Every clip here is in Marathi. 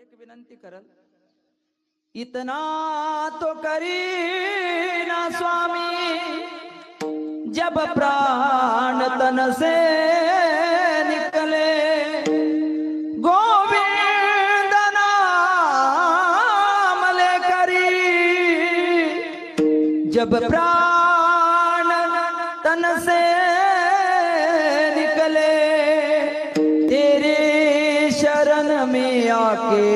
एक विनती करल इतना तो करी ना स्वामी जब प्राण तन से निकले गोविंद नाम ले करी जब प्राण मैदान में आके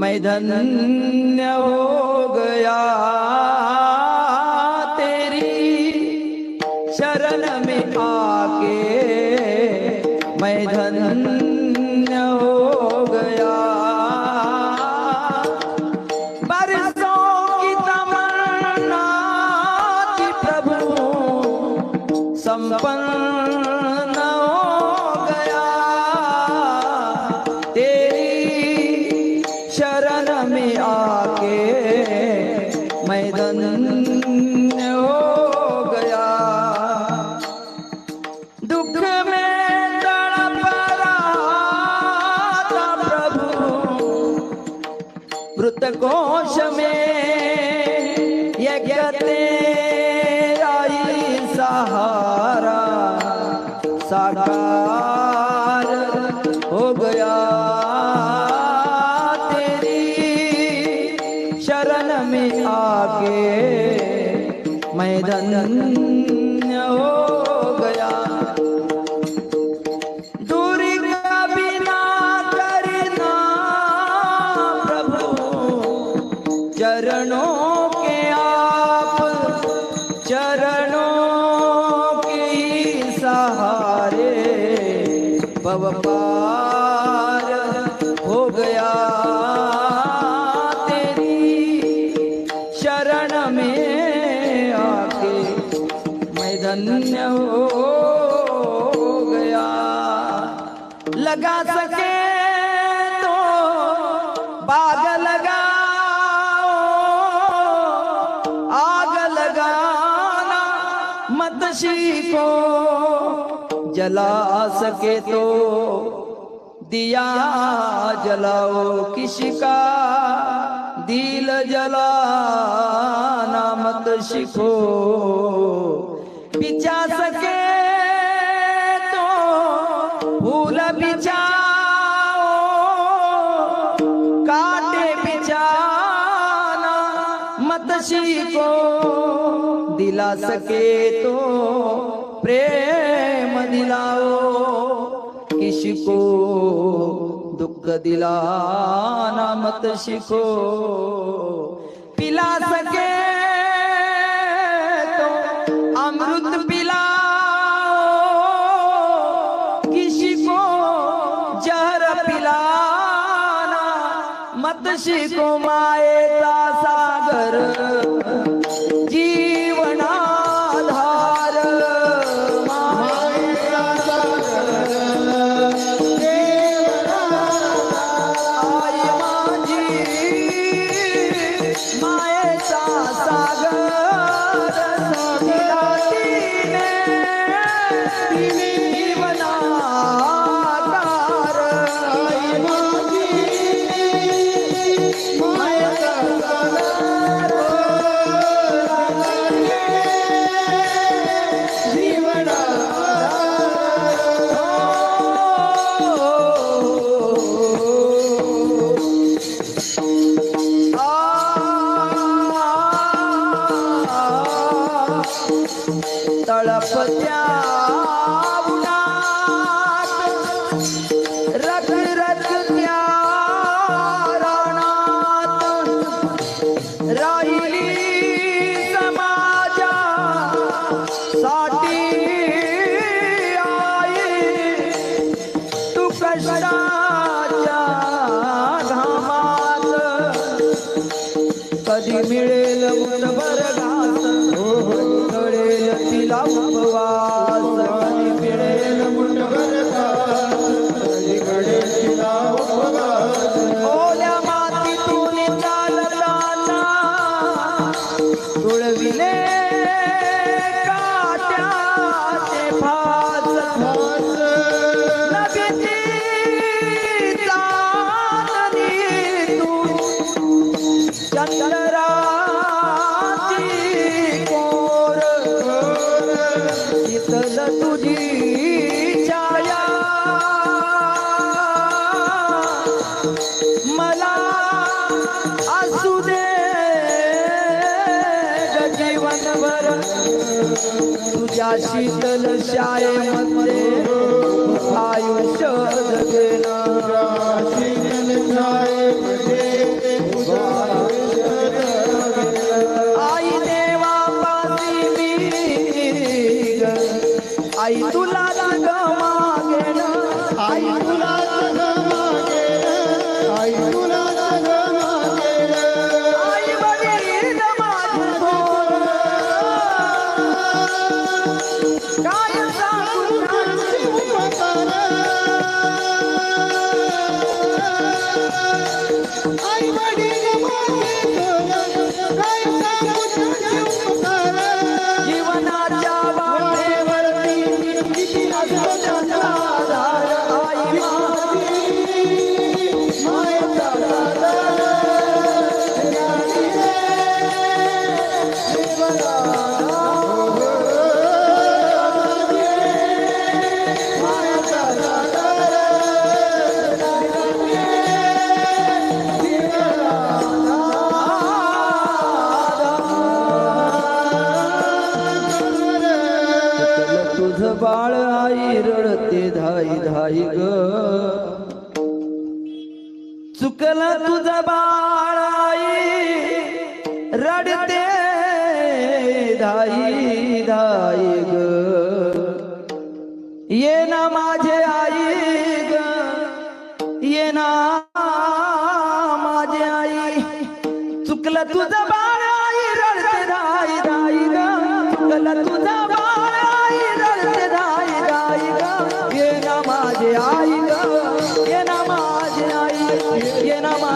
मैं धन्य हो गया तेरी शरण में आके मैं धन्य हो गया की संपन्न गोश में यज्ञ तेरा आई सहारा साकार हो गया तेरी शरण में आके मैदान हो गया चरणों के सहारे पव पार हो गया तेरी शरण में आके मैं धन्य हो गया लगा सके तो बादल आतशी को जला सके तो दिया जलाओ किसका दिल जला नाम शिखो पिछा सके मतशी को दिला सके तो प्रेम दिलाओ किसको दुख दिला ना मत पिला सके मत शिको मायेचा सागर रथ प्या राणा माती समाजा साथी आय तू करबडा शीतल तुझी छाया मला असू दे जीवनभर तुझ्या शीतल शाळेमध्ये आयुष्य जगेना आई तुला लाग मागेन आई तुला लाग मागेन आई तुला लाग मागेन आई बघेन माझं तोंड काय सांगू शिव उपकार आई बघेन माझं तोंड काय सांगू बाळ आई रडते धाई धाई ग चुकला तुझा बाळ आई रडते धाई धाई ग ये ना माझे आई ग ये ना माझे आई चुकला तुझा Yeah, no,